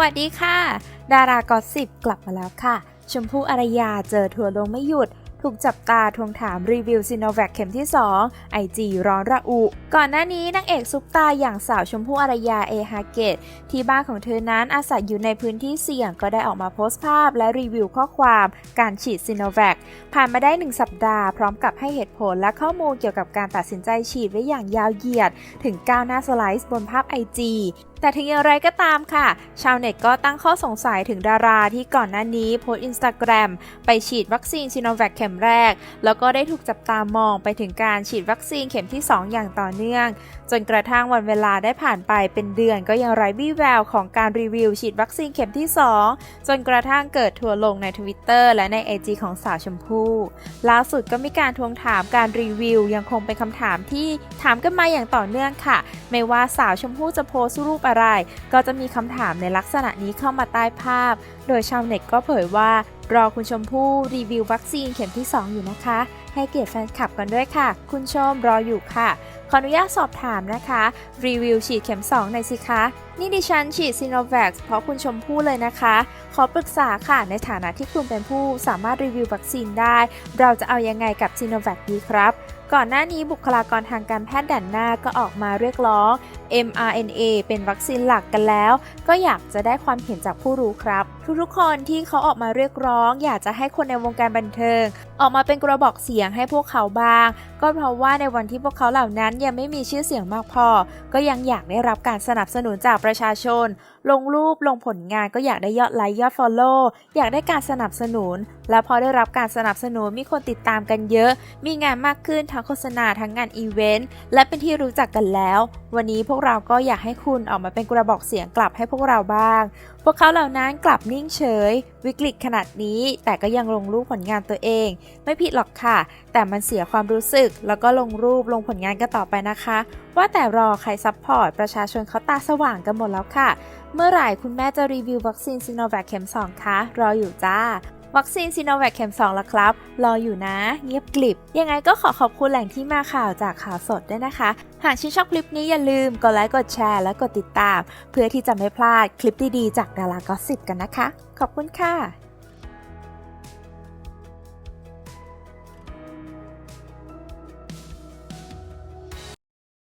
วัสดีค่ะ ดารากอสิบกลับมาแล้วค่ะ ชมพู่อารยาเจอทัวร์ลงไม่หยุด ถูกจับตาทวงถามรีวิวซีโนแวคเข็มที่ 2 IG ร้อนระอุ ก่อนหน้านี้นางเอกซุปตาอย่างสาวชมพู่อารยาเอฮาเกต ที่บ้านของเธอนั้นอาศัยอยู่ในพื้นที่เสี่ยงก็ได้ออกมาโพสต์ภาพและรีวิวข้อความการฉีดซีโนแวคผ่านมาได้ 1 สัปดาห์พร้อมกับให้เหตุผลและข้อมูลเกี่ยวกับการตัดสินใจฉีดไว้อย่างยาวเหยียด ถึง9หน้าสไลด์บนภาพ IG แต่ถึงอย่างไรก็ตามค่ะ ชาวเน็ตก็ตั้งข้อสงสัยถึงดาราที่ก่อนหน้านี้โพสต์อินสตาแกรมไปฉีดวัคซีนซีโนแวคเข็มแรก แล้วก็ได้ถูกจับตามองไปถึงการฉีดวัคซีนเข็มที่ 2 อย่างต่อเนื่อง จนกระทั่งวันเวลาได้ผ่านไปเป็นเดือนก็ยังไร้วี่แววของการรีวิวฉีดวัคซีนเข็มที่ 2 จนกระทั่งเกิดทัวลงใน Twitter และใน IG ของสาวชมพู่ล่าสุดก็มีการทวงถามการรีวิว ยังคงเป็นคำถามที่ถามกันมาอย่างต่อเนื่องค่ะ ไม่ว่าสาวชมพู่จะโพสรูปอะไร ก็จะมีคำถามในลักษณะนี้เข้ามาใต้ภาพ โดยชาวเน็ตก็เผยว่า รอคุณชมพู่รีวิววัคซีนเข็มที่ 2 อยู่นะคะ ให้เกียรติแฟนคลับกันด้วยค่ะ คุณชมรออยู่ค่ะ ขออนุญาตสอบถามนะคะ รีวิวฉีดเข็ม2หน่อยสิคะนี่ดิฉันฉีดซีโนแวคเพราะคุณชมพู่เลยนะคะ ขอปรึกษาค่ะ ในฐานะที่คุณเป็นผู้สามารถรีวิววัคซีนได้ เราจะเอายังไงกับซีโนแวคดีครับ ก่อนหน้านี้บุคลากรทางการแพทย์ด่านหน้าก็ออกมาเรียกร้อง mRNA เป็นวัคซีนหลักกันแล้ว ก็อยากจะได้ความเห็นจากผู้รู้ครับ ทุกๆคนที่เขาออกมาเรียกร้อง อยากจะให้คนในวงการบันเทิง ออกมาเป็นกระบอกเสียงให้พวกเขาบ้าง ก็เพราะว่าในวันที่พวกเขาเหล่านั้นยังไม่มีชื่อเสียงมากพอ ก็ยังอยากได้รับการสนับสนุนจากประชาชน ลงรูปลงผลงานก็อยากได้ยอดไลค์ยอดฟอลโล่อยากได้การสนับสนุน และพอได้รับการสนับสนุนมีคนติดตามกันเยอะ มีงานมากขึ้นทั้งโฆษณาทั้งงานอีเวนต์และเป็นที่รู้จักกันแล้ว วันนี้พวกเราก็อยากให้คุณออกมาเป็นกระบอกเสียงกลับให้พวกเราบ้าง พวกเขาเหล่านั้นกลับนิ่งเฉย วิกฤตขนาดนี้ แต่ก็ยังลงรูปผลงานตัวเอง ไม่ผิดหรอกค่ะ แต่มันเสียความรู้สึก แล้วก็ลงรูปลงผลงานกันต่อไปนะคะ ว่าแต่รอใครซัพพอร์ต ประชาชนเขาตาสว่างกันหมดแล้วค่ะ เมื่อไหร่คุณแม่จะรีวิววัคซีนซิโนแวคเข็ม 2 คะ รออยู่จ้า วัคซีนซีโนแวคเข็ม 2 แล้วครับ รออยู่นะ เงียบกลิบ ยังไงก็ขอขอบคุณแหล่งที่มาข่าวจากข่าวสดด้วยนะคะ หากชื่นชอบคลิปนี้อย่าลืมกดไลค์กดแชร์และกดติดตาม เพื่อที่จะไม่พลาดคลิปดีๆจากดารากอสิบกันนะคะ ขอบคุณค่ะ